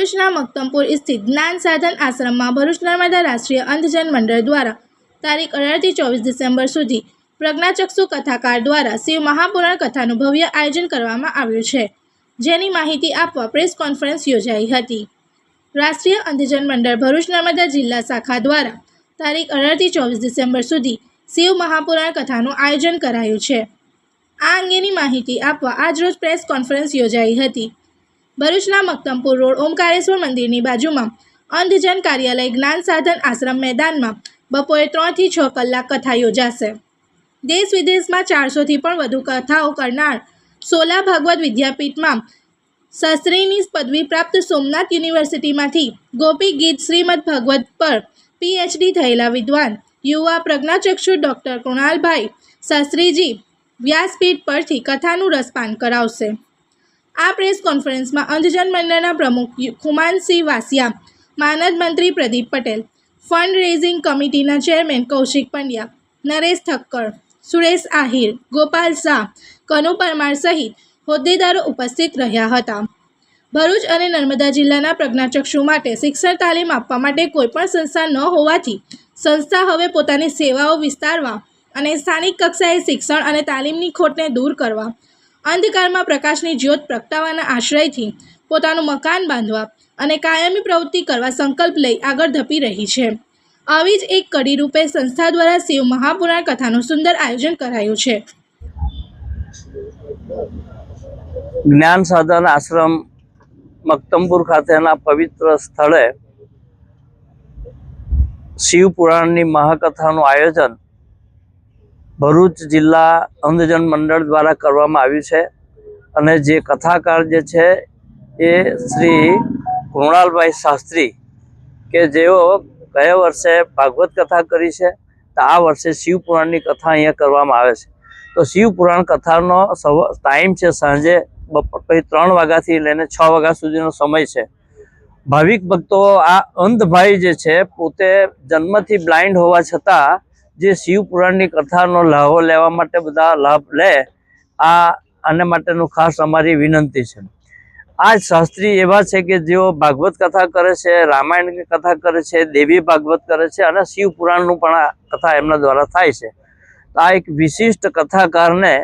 ભરૂચના મક્તમપુર સ્થિત જ્ઞાન સાધન આશ્રમમાં ભરૂચ નર્મદા રાષ્ટ્રીય અંધજન મંડળ દ્વારા તારીખ અઢારથી ચોવીસ ડિસેમ્બર સુધી પ્રજ્ઞાચક્ષુ કથાકાર દ્વારા શિવ મહાપુરાણ કથાનું ભવ્ય આયોજન કરવામાં આવ્યું છે. જેની માહિતી આપવા પ્રેસ કોન્ફરન્સ યોજાઈ હતી. રાષ્ટ્રીય અંધજન મંડળ ભરૂચ નર્મદા જિલ્લા શાખા દ્વારા તારીખ અઢારથી ચોવીસ ડિસેમ્બર સુધી શિવ મહાપુરાણ કથાનું આયોજન કરાયું છે. આ અંગેની માહિતી આપવા આજરોજ પ્રેસ કોન્ફરન્સ યોજાઈ હતી. ભરૂચના મક્તમપુર રોડ ઓમકારેશ્વર મંદિરની બાજુમાં અંધજન કાર્યાલય જ્ઞાન સાધન આશ્રમ મેદાનમાં બપોરે ત્રણથી છ કલાક કથા યોજાશે. દેશ વિદેશમાં ચારસોથી પણ વધુ કથાઓ કરનાર સોલા ભાગવત વિદ્યાપીઠમાં શાસ્ત્રીની પદવી પ્રાપ્ત સોમનાથ યુનિવર્સિટીમાંથી ગોપી ગીત શ્રીમદ ભગવત પર પીએચડી થયેલા વિદ્વાન યુવા પ્રજ્ઞાચક્ષુ ડૉક્ટર કૃણાલભાઈ શાસ્ત્રીજી વ્યાસપીઠ પરથી કથાનું રસપાન કરાવશે. આ પ્રેસ કોન્ફરન્સમાં અંધજન મંડળના પ્રમુખ ખુમાનસિંહ વાસિયા, માનદ મંત્રી પ્રદીપ પટેલ ફંડ રેઝિંગ કમિટીના ચેરમેન કૌશિક પંડ્યા, નરેશ થક્કર, સુરેશ આહિર, ગોપાલ શાહ, કનુ પરમાર સહિત હોદ્દેદારો ઉપસ્થિત રહ્યા હતા. ભરૂચ અને નર્મદા જિલ્લાના પ્રજ્ઞાચક્ષુ માટે શિક્ષણ તાલીમ આપવા માટે કોઈપણ સંસ્થા ન હોવાથી સંસ્થા હવે પોતાની સેવાઓ વિસ્તારવા અને સ્થાનિક કક્ષાએ શિક્ષણ અને તાલીમની ખોટને દૂર કરવા અંધકારમાં પ્રકાશની જ્યોત પ્રગટાવવાના આશ્રયથી પોતાનું મકાન બાંધવા અને કાયમી પ્રવૃત્તિ કરવા સંકલ્પ લઈ આગળ ધપી રહી છે. આવી જ એક કડી રૂપે સંસ્થા દ્વારા શિવ મહાપુરાણ કથાનું સુંદર આયોજન કરાયું છે. જ્ઞાન સાધન આશ્રમ મક્તમપુર ખાતેના પવિત્ર સ્થળે શિવ પુરાણની મહાકથાનું આયોજન ભરૂચ જિલ્લા અંધજન મંડળ દ્વારા કરવામાં આવ્યું છે અને જે કથાકાર જે છે એ શ્રી કૃણાલભાઈ શાસ્ત્રી કે જેઓ ગયા વર્ષે ભાગવત કથા કરી છે, તો આ વર્ષે શિવપુરાણની કથા અહીંયા કરવામાં આવે છે. તો શિવપુરાણ કથાનો ટાઈમ છે સાંજે બપોર પછી ત્રણ વાગ્યાથી લઈને છ વાગ્યા સુધીનો સમય છે. ભાવિક ભક્તો, આ અંધભાઈ જે છે, પોતે જન્મથી બ્લાઇન્ડ હોવા છતાં જે શિવપુરાણની કથાનો લાભો લેવા માટે બધા લાભ લે, આ આને માટેનું ખાસ અમારી વિનંતી છે. આ શાસ્ત્રી એવા છે કે જેઓ ભાગવત કથા કરે છે રામાયણની કથા કરે છે, દેવી ભાગવત કરે છે અને શિવપુરાણનું પણ કથા એમના દ્વારા થાય છે. આ એક વિશિષ્ટ કથાકારને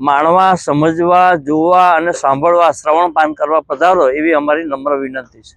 માણવા, સમજવા, જોવા અને સાંભળવા, શ્રવણ પાન કરવા પધારો એવી અમારી નમ્ર વિનંતી છે.